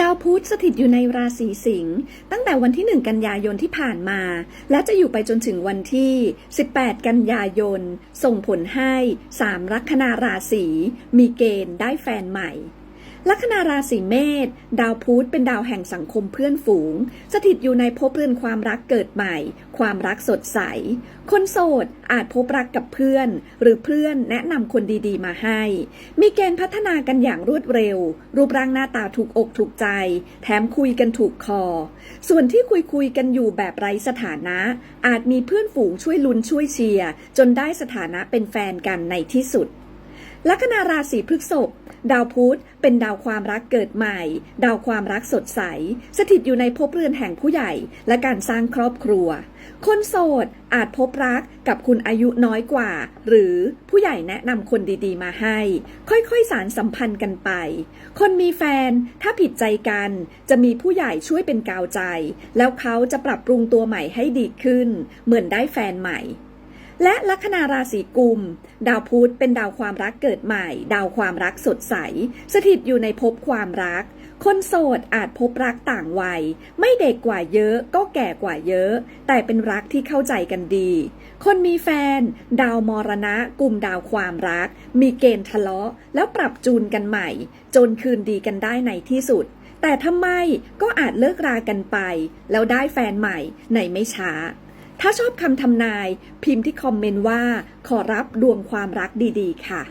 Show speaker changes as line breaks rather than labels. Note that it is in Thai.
ดาวพุธสถิตอยู่ในราศีสิงห์ตั้งแต่วันที่ 1 กันยายนที่ผ่านมา และจะอยู่ไปจนถึงวันที่ 18 กันยายน ส่งผลให้ 3 ลัคนาราศีมีเกณฑ์ได้แฟนใหม่ ลัคนาราศีเมษดาวพุธเป็นดาวแห่งสังคมเพื่อนฝูง สถิตอยู่ในภพเรือนความรักเกิดใหม่ ความรักสดใส คนโสดอาจพบรักกับเพื่อน หรือเพื่อนแนะนำคนดีๆ มาให้ มีเกณฑ์พัฒนากันอย่างรวดเร็ว รูปร่างหน้าตาถูกอกถูกใจ แถมคุยกันถูกคอ ส่วนที่คุยคุยกันอยู่แบบไร้สถานะ อาจมีเพื่อนฝูงช่วยลุ้นช่วยเชียร์จนได้สถานะเป็นแฟนกันในที่สุด ลัคนาราศีพฤษภดาวพุธเป็นดาวความรักเกิดใหม่ ดาวความรักสดใส สถิตอยู่ในภพเรือนแห่งผู้ใหญ่ และการสร้างครอบครัว คนโสดอาจพบรักกับคุณอายุน้อยกว่า หรือผู้ใหญ่แนะนำคนดีๆ มาให้ ค่อยๆ สารสัมพันธ์กันไป คนมีแฟนถ้าผิดใจกัน จะมีผู้ใหญ่ช่วยเป็นกาวใจ แล้วเขาจะปรับปรุงตัวใหม่ให้ดีขึ้น เหมือนได้แฟนใหม่ และลัคนาราศีกุม ดาวพุธเป็นดาวความรักเกิดใหม่ ดาวความรักสดใส สถิตอยู่ในภพความรัก คนโสดอาจพบรักต่างวัย ไม่เด็กกว่าเยอะก็แก่กว่าเยอะ แต่เป็นรักที่เข้าใจกันดี คนมีแฟน ดาวมรณะกลุ่มดาวความรัก มีเกณฑ์ทะเลาะ แล้วปรับจูนกันใหม่ จนคืนดีกันได้ในที่สุดแต่ทำไมก็อาจเลิกรากันไป แล้วได้แฟนใหม่ในไม่ช้า ถ้าชอบคำทำนายพิมพ์ที่คอมเมนต์ว่า ขอรับดวงความรักดีๆ ค่ะ